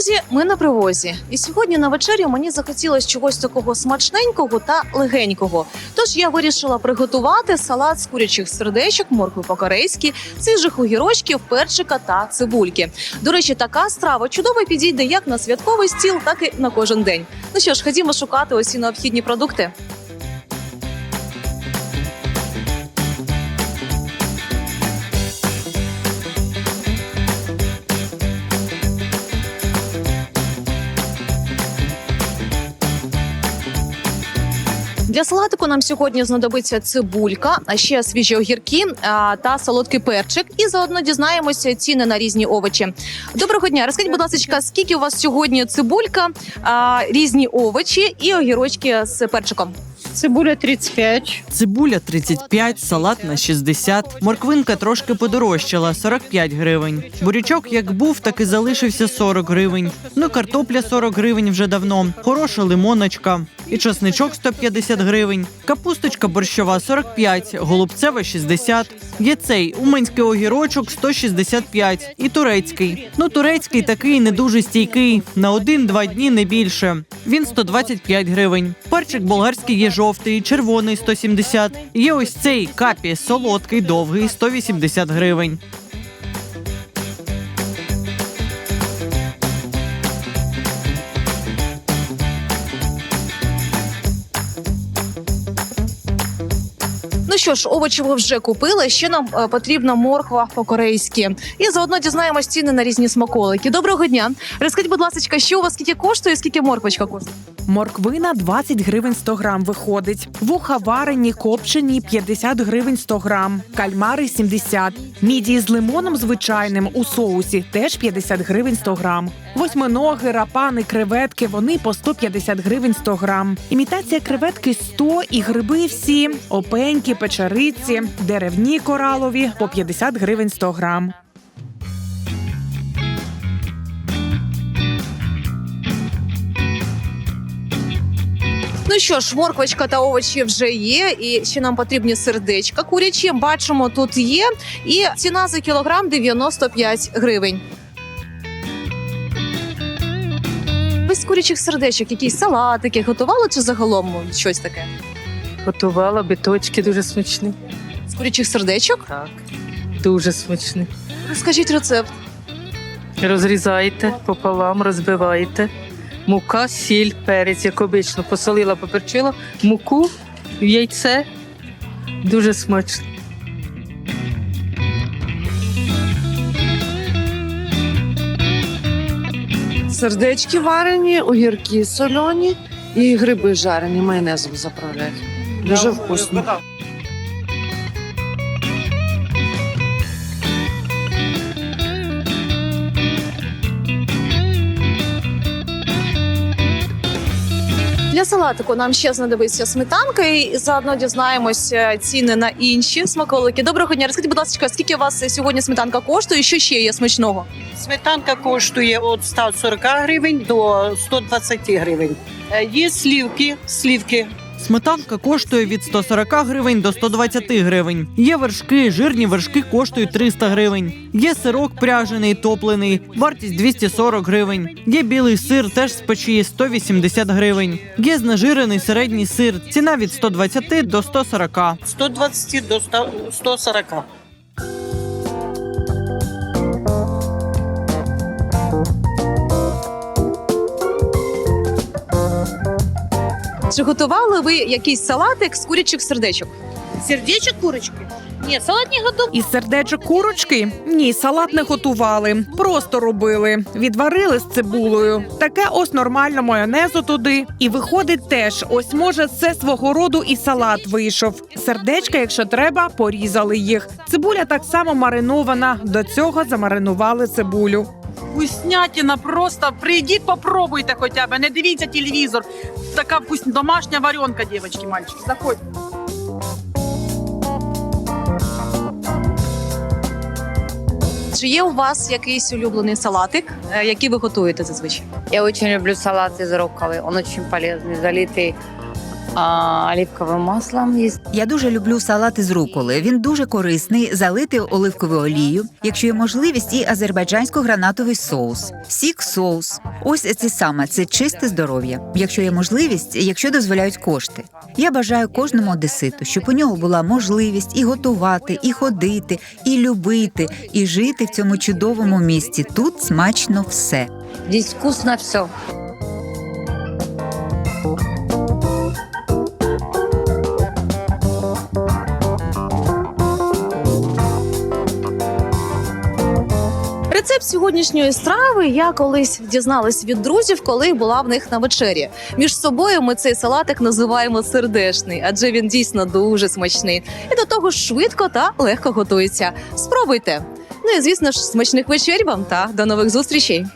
Друзі! Ми на привозі. І сьогодні на вечерю мені захотілося чогось такого смачненького та легенького. Тож я вирішила приготувати салат з курячих сердечок, моркви по-корейськи, свіжих огірочків, перчика та цибульки. До речі, така страва чудово підійде як на святковий стіл, так і на кожен день. Ну що ж, ходімо шукати усі необхідні продукти. Для салатику нам сьогодні знадобиться цибулька, а ще свіжі огірки а, та солодкий перчик. І заодно дізнаємося ціни на різні овочі. Доброго дня. Розкажіть, будь ласка, скільки у вас сьогодні цибулька, а, різні овочі і огірочки з перчиком? Цибуля 35, Цибуля 35, салат на 60, морквинка трошки подорожчала 45 гривень. Бурячок як був, так і залишився 40 гривень. Ну картопля 40 гривень вже давно. Хороша лимоночка. І часничок 150 гривень. Капусточка борщова 45, голубцева 60. Є цей уманський огірочок 165 і турецький. Ну турецький такий не дуже стійкий. На один-два дні не більше. Він 125 гривень. Перчик болгарський є жовтий, червоний 170. Є ось цей капі солодкий, довгий 180 гривень. Ну що ж, овочі ви вже купили. Ще нам е, потрібна морква по-корейськи. І заодно дізнаємось ціни на різні смаколики. Доброго дня. Розкажіть, будь ласка, що у вас скільки коштує, скільки морквочка коштує? Морквина 20 гривень 100 грам виходить. Вуха варені, копчені 50 гривень 100 грам. Кальмари 70. Мідії з лимоном звичайним у соусі теж 50 гривень 100 грам. Восьминоги, рапани, креветки вони по 150 гривень 100 грам. Імітація креветки 100 і гриби всі. Опеньки, печериці, деревні коралові по 50 гривень 100 грам. Ну що ж, морквочка та овочі вже є, і ще нам потрібні сердечка курячі. Бачимо, тут є. І ціна за кілограм 95 гривень. Ви курячих сердечок якісь салатики готували чи загалом щось таке? Готувала биточки дуже смачні. З курячих сердечок? Так. Дуже смачні. Розкажіть рецепт. Розрізайте пополам, розбивайте. Мука, сіль, перець, як обично. Посолила, поперчила, муку, яйце. Дуже смачно. Сердечки варені, огірки сольоні і гриби жарені, майонезом заправляють. Дуже вкусно. Для салатику нам ще знадобиться сметанка, і заодно дізнаємося ціни на інші смаколики. Доброго дня. Розкажіть, будь ласка, скільки у вас сьогодні сметанка коштує? і Що ще є смачного? Сметанка коштує від 140 гривень до 120 гривень. Е, Є слівки, слівки Сметанка коштує від 140 гривень до 120 гривень. Є вершки, жирні вершки коштують 300 гривень. Є сирок пряжений, топлений, вартість 240 гривень. Є білий сир, теж з печі 180 гривень. Є знежирений середній сир, ціна від 120 до 140. 120 до 100 140. Чи готували ви якийсь салатик з курячих сердечок? Сердечек курочки? Нет, салат не готов. Із сердечок курочки? Ні, салат не готували. Просто робили. Відварили з цибулею. Таке ось нормально майонезу туди. І виходить теж. Ось може це свого роду і салат вийшов. Сердечка, якщо треба, порізали їх. Цибуля так само маринована. До цього замаринували цибулю. Вкуснятина просто. Прийдіть, попробуйте хоча б. Не дивіться телевізор. Така вкусна домашня варенка, дівчатки, мальчики. Заходьте. Чи є у вас якийсь улюблений салатик, е, який ви готуєте зазвичай? Я очень люблю салат из рукколы. Он очень полезный, залитый а, оливковым маслом. Есть Я дуже люблю салат із руколи. Він дуже корисний, залити оливковою олією, якщо є можливість, і азербайджансько-гранатовий соус, сік соус. Ось це саме це чисте здоров'я. Якщо є можливість, якщо дозволяють кошти. Я бажаю кожному одеситу, щоб у нього була можливість і готувати, і ходити, і любити, і жити в цьому чудовому місті. Тут смачно все. здесь вкусно все. Рецепт сьогоднішньої страви я колись дізналась від друзів, коли була в них на вечері. Між собою ми цей салатик називаємо сердешний, адже він дійсно дуже смачний і до того ж швидко та легко готується. Спробуйте. Ну і звісно ж, смачних вечерів вам та до нових зустрічей.